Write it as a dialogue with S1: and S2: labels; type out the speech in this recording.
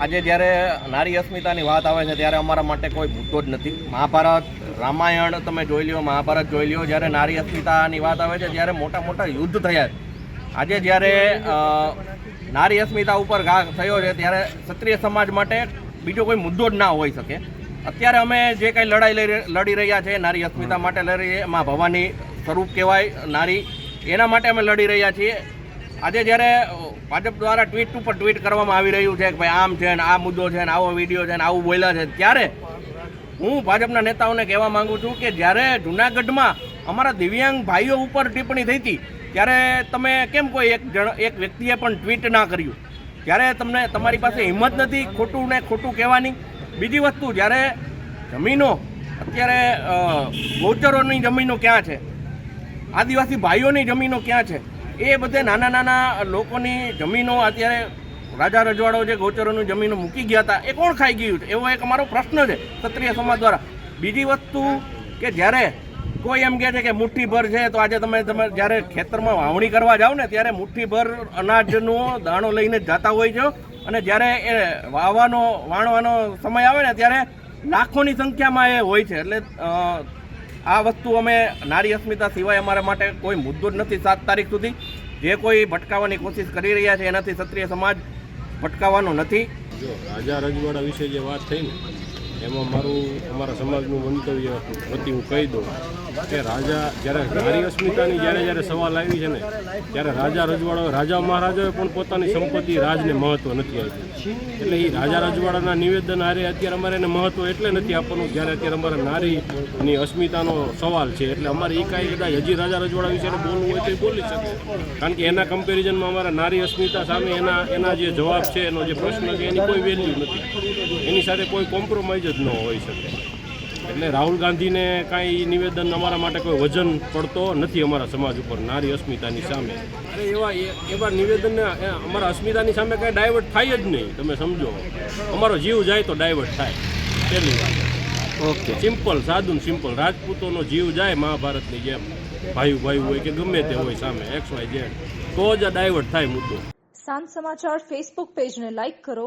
S1: આજે જ્યારે નારી અસ્મિતાની વાત આવે છે ત્યારે અમારા માટે કોઈ મુદ્દો જ નથી. મહાભારત રામાયણ તમે જોઈ લ્યો મહાભારત જોઈ લ્યો જ્યારે નારી અસ્મિતાની વાત આવે છે ત્યારે મોટા મોટા યુદ્ધ થયા છે. આજે જ્યારે નારી અસ્મિતા ઉપર ઘા થયો છે ત્યારે ક્ષત્રિય સમાજ માટે બીજો કોઈ મુદ્દો જ ના હોઈ શકે. અત્યારે અમે જે કંઈ લડાઈ લઈ લડી રહ્યા છે નારી અસ્મિતા માટે લડી રહ્યા માં ભવાની સ્વરૂપ કહેવાય. નારી એના માટે અમે લડી રહ્યા છીએ. આજે જ્યારે ભાજપ દ્વારા ટ્વીટ ઉપર ટ્વીટ કરવામાં આવી રહ્યું છે કે ભાઈ આમ છે ને આ મુદ્દો છે ને આવો વીડિયો છે ને આવું બોલ્યા છે, ત્યારે હું ભાજપના નેતાઓને કહેવા માંગુ છું કે જ્યારે જુનાગઢમાં અમારા દિવ્યાંગ ભાઈઓ ઉપર ટિપ્પણી થઈ હતી, ત્યારે તમે કેમ કોઈ એક જણ, એક વ્યક્તિએ પણ ટ્વીટ ના કર્યું? ત્યારે તમને, તમારી પાસે હિંમત નથી, ખોટું ને ખોટું કહેવાની. બીજી વસ્તુ, જ્યારે જમીનો, અત્યારે ગોચરોની જમીનો ક્યાં છે? આદિવાસી ભાઈઓની જમીનો ક્યાં છે? એ બધે નાના નાના લોકોની જમીનો અત્યારે રાજા રજવાડો જે ગૌચરોની જમીનો મૂકી ગયા હતા, એ કોણ ખાઈ ગયું એવો એક અમારો પ્રશ્ન છે ક્ષત્રિય સમાજ દ્વારા. બીજી વસ્તુ કે જ્યારે કોઈ એમ કહે છે કે મુઠ્ઠીભર છે, તો આજે તમે તમે જ્યારે ખેતરમાં વાવણી કરવા જાઓ ને, ત્યારે મુઠ્ઠીભર અનાજનો દાણો લઈને જતા હોય છો. અને જ્યારે એ વાવવાનો વાણવાનો સમય આવે ને, ત્યારે લાખોની સંખ્યામાં એ હોય છે. એટલે આ વસ્તુ અમે નારી અસ્મિતા સિવાય અમારા માટે કોઈ મુદ્દો જ નથી સાત તારીખ સુધી. જે કોઈ ભટકાવવાની કોશિશ કરી રહ્યા છે એનાથી ક્ષત્રિય સમાજ ભટકાવવાનો નથી.
S2: જો રાજા રજવાડા વિશે જે વાત થઈ ને એમાં મારું, અમારા સમાજનું મંતવ્ય વતી હું કહી દઉં કે રાજા, જ્યારે નારી અસ્મિતાની જ્યારે જ્યારે સવાલ આવી છે ને, ત્યારે રાજા રજવાડા રાજા મહારાજાએ પણ પોતાની સંપત્તિ રાજને મહત્ત્વ નથી આપ્યું એટલે એ રાજા રજવાડાના નિવેદન આરે અત્યારે અમારે એને મહત્વ એટલે નથી આપવાનું જ્યારે અત્યારે અમારે નારીની અસ્મિતાનો સવાલ છે. એટલે અમારે એ કાંઈ કદાચ હજી રાજા રજવાડા વિશે બોલવું હોય તો એ બોલી શકે. કારણ કે એના કમ્પેરિઝનમાં અમારા નારી અસ્મિતા સામે એના એના જે જવાબ છે, એનો જે પ્રશ્ન છે, એની કોઈ વેલ્યુ નથી. એની સાથે કોઈ કોમ્પ્રોમાઇઝ જ ન હોઈ શકે. એટલે રાહુલ ગાંધીને કાંઈ નિવેદન અમારા માટે કોઈ વજન પડતો નથી અમારા સમાજ ઉપર નારી અસ્મિતાની સામે. અરે એવા એવા નિવેદનને અમારા અસ્મિતાની સામે કાંઈ ડાયવર્ટ થાય જ નહીં તમે સમજો. અમારો જીવ જાય તો ડાયવર્ટ થાય. પહેલી વાત.
S1: ઓકે.
S2: સિમ્પલ સાદું સિમ્પલ. રાજપૂતોનો જીવ જાય મહાભારતની જેમ. ભાઈ ભાઈ હોય કે ગમે તે હોય સામે એક્સ વાય જેડ તો જ આ ડાયવર્ટ થાય મુદ્દો.
S3: સાંજ સમાચાર ફેસબુક પેજને લાઇક કરો